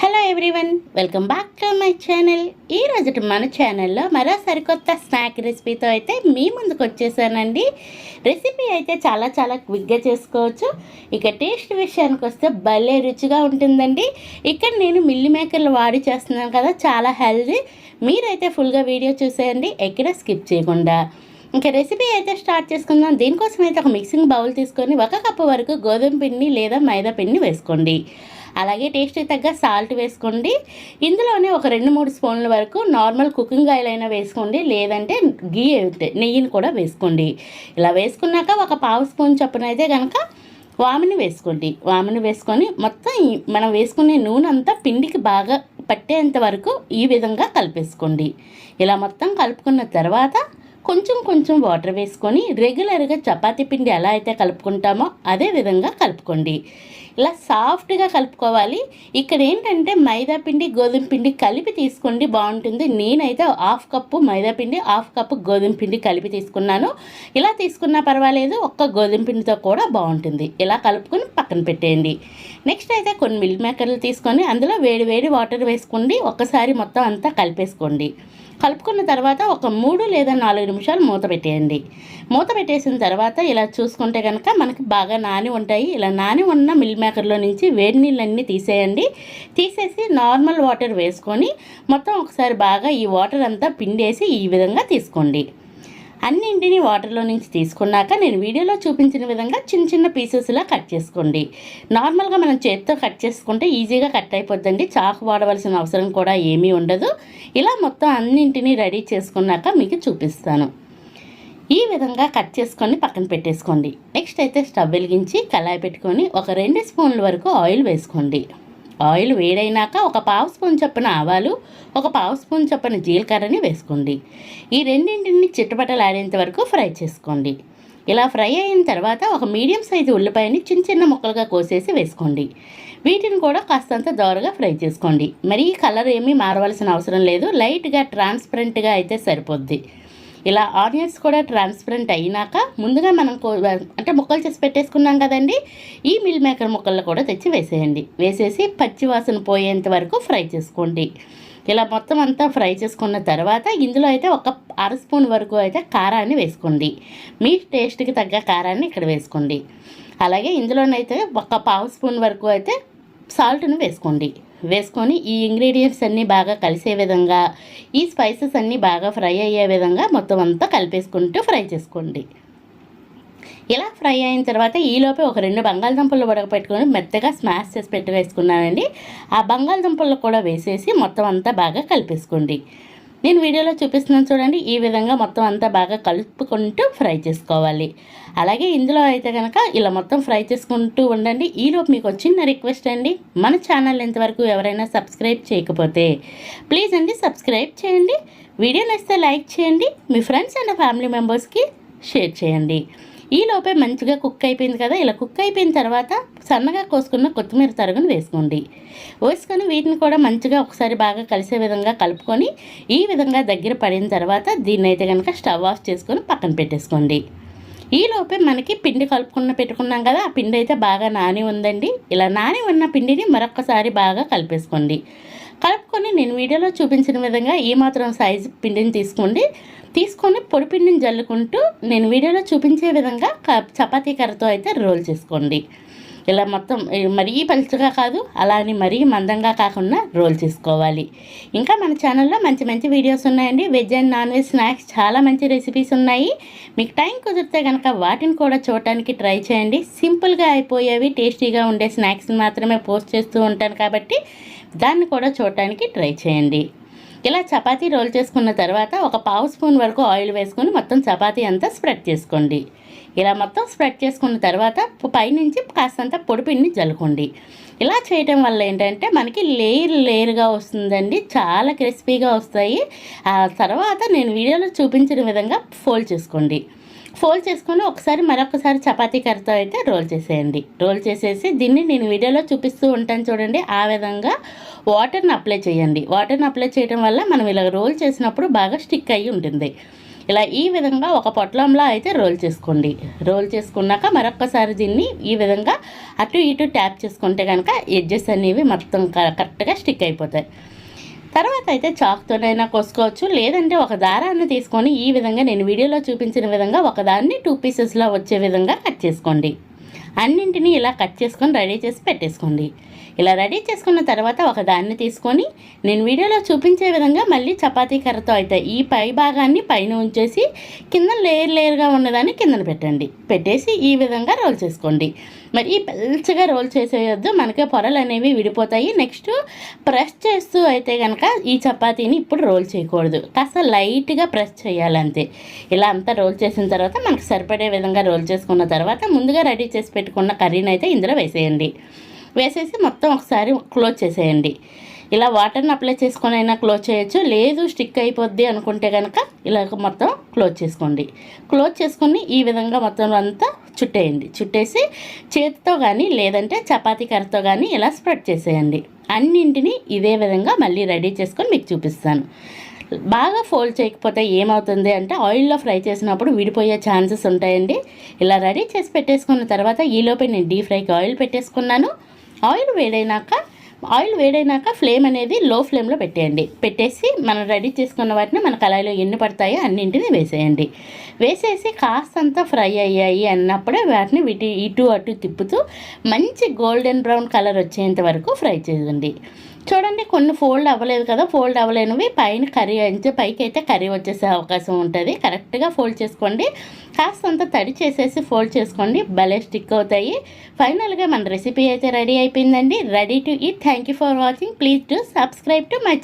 Hello everyone welcome back to my channel ఈ రోజు మన ఛానల్లో మరో సరికొత్త స్నాక్ రెసిపీతో అయితే మీ ముందుకు వచ్చేసానండి. రెసిపీ అయితే చాలా చాలా క్విక్గా చేసుకోవచ్చు. ఇక టేస్ట్ విషయానికి వస్తే భలే రుచిగా ఉంటుందండి. ఇక్కడ నేను మిల్లి మేకర్లు వాడి చేస్తున్నాను కదా చాలా హెల్దీ మీరైతే ఫుల్గా వీడియో చూసేయండి ఎక్కడ స్కిప్ చేయకుండా. ఇంకా రెసిపీ అయితే స్టార్ట్ చేసుకుందాం. దీనికోసం అయితే ఒక మిక్సింగ్ బౌల్ తీసుకొని ఒక కప్పు వరకు గోధుమ పిండి లేదా మైదా పిండిని వేసుకోండి. అలాగే టేస్ట్కి తగ్గ సాల్ట్ వేసుకోండి. ఇందులోనే ఒక రెండు మూడు స్పూన్ల వరకు నార్మల్ కుకింగ్ ఆయిల్ అయినా వేసుకోండి. లేదంటే గీ నెయ్యిని కూడా వేసుకోండి. ఇలా వేసుకున్నాక ఒక పావు స్పూన్ చొప్పున అయితే కనుక వామిని వేసుకోండి. వామిని వేసుకొని మొత్తం మనం వేసుకునే నూనె అంతా పిండికి బాగా పట్టేంత వరకు ఈ విధంగా కలిపేసుకోండి. ఇలా మొత్తం కలుపుకున్న తర్వాత కొంచెం కొంచెం వాటర్ వేసుకొని రెగ్యులర్గా చపాతీ పిండి ఎలా అయితే కలుపుకుంటామో అదే విధంగా కలుపుకోండి. ఇలా సాఫ్ట్గా కలుపుకోవాలి. ఇక్కడ ఏంటంటే మైదా పిండి గోధుమ పిండి కలిపి తీసుకోండి బాగుంటుంది. నేనైతే హాఫ్ కప్పు మైదా పిండి హాఫ్ కప్పు గోధుమ పిండి కలిపి తీసుకున్నాను. ఇలా తీసుకున్నా పర్వాలేదు ఒక్క గోధుమ పిండితో కూడా బాగుంటుంది. ఇలా కలుపుకొని పక్కన పెట్టేయండి. నెక్స్ట్ అయితే కొన్ని మిల్క్ మేకర్లు తీసుకొని అందులో వేడి వేడి వాటర్ వేసుకోండి. ఒక్కసారి మొత్తం అంతా కలిపేసుకోండి. కలుపుకున్న తర్వాత ఒక మూడు లేదా నాలుగు నిమిషాలు మూత పెట్టేయండి. మూత పెట్టేసిన తర్వాత ఇలా చూసుకుంటే కనుక మనకి బాగా నాని ఉంటాయి. ఇలా నాని ఉన్న మిల్ మేకర్లో నుంచి వేడి నీళ్ళన్నీ తీసేయండి. తీసేసి నార్మల్ వాటర్ వేసుకొని మొత్తం ఒకసారి బాగా ఈ వాటర్ అంతా పిండేసి ఈ విధంగా తీసుకోండి. అన్నింటినీ వాటర్లో నుంచి తీసుకున్నాక నేను వీడియోలో చూపించిన విధంగా చిన్న చిన్న పీసెస్లా కట్ చేసుకోండి. నార్మల్గా మనం చేతితో కట్ చేసుకుంటే ఈజీగా కట్ అయిపోద్దండి. చాకు వాడవలసిన అవసరం కూడా ఏమీ ఉండదు. ఇలా మొత్తం అన్నింటినీ రెడీ చేసుకున్నాక మీకు చూపిస్తాను. ఈ విధంగా కట్ చేసుకొని పక్కన పెట్టేసుకోండి. నెక్స్ట్ అయితే స్టవ్ వెలిగించి కళాయి పెట్టుకొని ఒక రెండు స్పూన్ల వరకు ఆయిల్ వేసుకోండి. ఆయిల్ వేడైనాక ఒక పావు స్పూన్ చొప్పున ఆవాలు ఒక పావు స్పూన్ చొప్పున జీలకర్రని వేసుకోండి. ఈ రెండింటిని చిట్టపట్టలాడేంత వరకు ఫ్రై చేసుకోండి. ఇలా ఫ్రై అయిన తర్వాత ఒక మీడియం సైజు ఉల్లిపాయని చిన్న చిన్న ముక్కలుగా కోసేసి వేసుకోండి. వీటిని కూడా కాస్తంత దోరగా ఫ్రై చేసుకోండి. మరీ కలర్ ఏమీ మారవలసిన అవసరం లేదు. లైట్గా ట్రాన్స్పరెంట్గా అయితే సరిపోద్ది. ఇలా ఆనియన్స్ కూడా ట్రాన్స్పరెంట్ అయినాక ముందుగా మనం కో- అంటే ముక్కలు చేసి పెట్టేసుకున్నాం కదండి. ఈ మిల్ మేకర్ ముక్కల్లో కూడా తెచ్చి వేసేయండి. వేసేసి పచ్చి వాసన పోయేంత వరకు ఫ్రై చేసుకోండి. ఇలా మొత్తం అంతా ఫ్రై చేసుకున్న తర్వాత ఇందులో అయితే ఒక అర స్పూన్ వరకు అయితే కారాన్ని వేసుకోండి. మీ టేస్ట్కి తగ్గ కారాన్ని ఇక్కడ వేసుకోండి. అలాగే ఇందులోనైతే ఒక పావు స్పూన్ వరకు అయితే సాల్ట్ను వేసుకోండి. వేసుకొని ఈ ఇంగ్రీడియంట్స్ అన్నీ బాగా కలిసే విధంగా ఈ స్పైసెస్ అన్నీ బాగా ఫ్రై అయ్యే విధంగా మొత్తం అంతా కలిపేసుకుంటూ ఫ్రై చేసుకోండి. ఇలా ఫ్రై అయిన తర్వాత ఈలోపే ఒక రెండు బంగాళదుంపలు ఉడకపెట్టుకొని మెత్తగా స్మాష్ చేసి పెట్టి వేసుకున్నానండి. ఆ బంగాళదుంపలు కూడా వేసేసి మొత్తం అంతా బాగా కలిపేసుకోండి. నేను వీడియోలో చూపిస్తున్నాను చూడండి. ఈ విధంగా మొత్తం అంతా బాగా కలుపుకుంటూ ఫ్రై చేసుకోవాలి. అలాగే ఇందులో అయితే కనుక ఇలా మొత్తం ఫ్రై చేసుకుంటూ ఉండండి. ఈలోపు మీకు ఒక చిన్న రిక్వెస్ట్ అండి. మన ఛానల్ ఇంతవరకు ఎవరైనా సబ్స్క్రైబ్ చేయకపోతే ప్లీజ్ అండి సబ్స్క్రైబ్ చేయండి. వీడియో నచ్చితే లైక్ చేయండి. మీ ఫ్రెండ్స్ అండ్ ఫ్యామిలీ మెంబర్స్కి షేర్ చేయండి. ఈ లోపే మంచిగా కుక్ అయిపోయింది కదా ఇలా కుక్ అయిపోయిన తర్వాత సన్నగా కోసుకున్న కొత్తిమీర తరుగును వేసుకోండి. వేసుకొని వీటిని కూడా మంచిగా ఒకసారి బాగా కలిసే విధంగా కలుపుకొని ఈ విధంగా దగ్గర పడిన తర్వాత దీన్ని అయితే కనుక స్టవ్ ఆఫ్ చేసుకొని పక్కన పెట్టేసుకోండి. ఈ లోపే మనకి పిండి కలుపుకున్న పెట్టుకున్నాం కదా ఆ పిండి అయితే బాగా నాని ఉందండి. ఇలా నాని ఉన్న పిండిని మరొకసారి బాగా కలిపేసుకోండి. కలుపుకొని నేను వీడియోలో చూపించిన విధంగా ఈ మాత్రం సైజు పిండిని తీసుకోండి. తీసుకొని పొడిపిండిని జల్లుకుంటూ నేను వీడియోలో చూపించే విధంగా చపాతీ కర్రతో అయితే రోల్ చేసుకోండి. ఇలా మొత్తం మరీ పలుచగా కాదు అలా అని మరీ మందంగా కాకుండా రోల్ చేసుకోవాలి. ఇంకా మన ఛానల్లో మంచి మంచి వీడియోస్ ఉన్నాయండి. Veg and non veg snacks చాలా మంచి రెసిపీస్ ఉన్నాయి. మీకు టైం కుదిరితే కనుక వాటిని కూడా చూడటానికి ట్రై చేయండి. సింపుల్గా అయిపోయేవి టేస్టీగా ఉండే స్నాక్స్ మాత్రమే పోస్ట్ చేస్తూ ఉంటాను కాబట్టి దాన్ని కూడా చూడటానికి ట్రై చేయండి. ఇలా చపాతీ రోల్ చేసుకున్న తర్వాత ఒక పావు స్పూన్ వరకు ఆయిల్ వేసుకొని మొత్తం చపాతీ అంతా స్ప్రెడ్ చేసుకోండి. ఇలా మొత్తం స్ప్రెడ్ చేసుకున్న తర్వాత పైనుంచి కాస్తంత పొడిపిండిని జల్లుకోండి. ఇలా చేయటం వల్ల ఏంటంటే మనకి లేయర్ లేయర్గా వస్తుందండి చాలా క్రిస్పీగా వస్తాయి. ఆ తర్వాత నేను వీడియోలో చూపించిన విధంగా ఫోల్డ్ చేసుకోండి. ఫోల్డ్ చేసుకొని ఒకసారి మరొకసారి చపాతీ కర్రతో అయితే రోల్ చేసేయండి. రోల్ చేసేసి దీన్ని నేను వీడియోలో చూపిస్తూ ఉంటాను చూడండి. ఆ విధంగా వాటర్ని అప్లై చేయండి. వాటర్ని అప్లై చేయడం వల్ల మనం ఇలా రోల్ చేసినప్పుడు బాగా స్టిక్ అయ్యి ఉంటుంది. ఇలా ఈ విధంగా ఒక పొట్లంలో అయితే రోల్ చేసుకోండి. రోల్ చేసుకున్నాక మరొక్కసారి దీన్ని ఈ విధంగా అటు ఇటు ట్యాప్ చేసుకుంటే కనుక ఎడ్జెస్ అనేవి మొత్తం కరెక్ట్గా స్టిక్ అయిపోతాయి. తర్వాత అయితే చాక్తోనైనా కోసుకోవచ్చు. లేదంటే ఒక దారాన్ని తీసుకొని ఈ విధంగా నేను వీడియోలో చూపించిన విధంగా ఒకదాన్ని టూ పీసెస్లో వచ్చే విధంగా కట్ చేసుకోండి. అన్నింటినీ ఇలా కట్ చేసుకొని రెడీ చేసి పెట్టేసుకోండి. ఇలా రెడీ చేసుకున్న తర్వాత ఒక దాన్ని తీసుకొని నేను వీడియోలో చూపించే విధంగా మళ్ళీ చపాతీ కర్రతో అయితే ఈ పై భాగాన్ని పైన ఉంచేసి కింద లేయర్ లేయర్గా ఉన్నదాన్ని కిందన పెట్టండి. పెట్టేసి ఈ విధంగా రోల్ చేసుకోండి. మరి పెల్చగా రోల్ చేసేయొద్దు. మనకి పొరలు అనేవి విడిపోతాయి. నెక్స్ట్ ప్రెస్ చేస్తూ అయితే కనుక ఈ చపాతీని ఇప్పుడు రోల్ చేయకూడదు. కాస్త లైట్గా ప్రెస్ చేయాలంతే. ఇలా అంతా రోల్ చేసిన తర్వాత మనకు సరిపడే విధంగా రోల్ చేసుకున్న తర్వాత ముందుగా రెడీ చేసి పెట్టుకున్న కర్రీని అయితే ఇందులో వేసేయండి. వేసేసి మొత్తం ఒకసారి క్లోజ్ చేసేయండి. ఇలా వాటర్ని అప్లై చేసుకొని అయినా క్లోజ్ చేయొచ్చు. లేదు స్టిక్ అయిపోద్ది అనుకుంటే కనుక ఇలా మొత్తం క్లోజ్ చేసుకోండి. క్లోజ్ చేసుకుని ఈ విధంగా మొత్తం అంతా చుట్టేయండి. చుట్టేసి చేతితో కానీ లేదంటే చపాతీ కర్రతో కానీ ఇలా స్ప్రెడ్ చేసేయండి. అన్నింటినీ ఇదే విధంగా మళ్ళీ రెడీ చేసుకొని మీకు చూపిస్తాను. బాగా ఫోల్డ్ చేయకపోతే ఏమవుతుంది అంటే ఆయిల్లో ఫ్రై చేసినప్పుడు విడిపోయే ఛాన్సెస్ ఉంటాయండి. ఇలా రెడీ చేసి పెట్టేసుకున్న తర్వాత ఈలోపే నేను డీప్ ఫ్రైకి ఆయిల్ పెట్టేసుకున్నాను. ఆయిల్ వేడైనాక ఆయిల్ వేడైనాక ఫ్లేమ్ అనేది లో ఫ్లేమ్లో పెట్టేయండి. పెట్టేసి మనం రెడీ చేసుకున్న వాటిని మన కళాయిలో ఎన్ని పడతాయో అన్నింటినీ వేసేయండి. వేసేసి కాస్తంత ఫ్రై అయ్యాయి అన్నప్పుడే వాటిని వీటి ఇటు అటు తిప్పుతూ మంచి గోల్డెన్ బ్రౌన్ కలర్ వచ్చేంత వరకు ఫ్రై చేయండి. చూడండి కొన్ని ఫోల్డ్ అవ్వలేదు కదా ఫోల్డ్ అవ్వలేనివి పైన కర్రీ అయితే పైకి అయితే కర్రీ వచ్చేసే అవకాశం ఉంటుంది. కరెక్ట్గా ఫోల్డ్ చేసుకోండి. కాస్తంత తడి చేసేసి ఫోల్డ్ చేసుకోండి. భలే స్టిక్ అవుతాయి. ఫైనల్గా మన రెసిపీ అయితే రెడీ అయిపోయిందండి. Ready to eat. Thank you for watching. Please to subscribe to my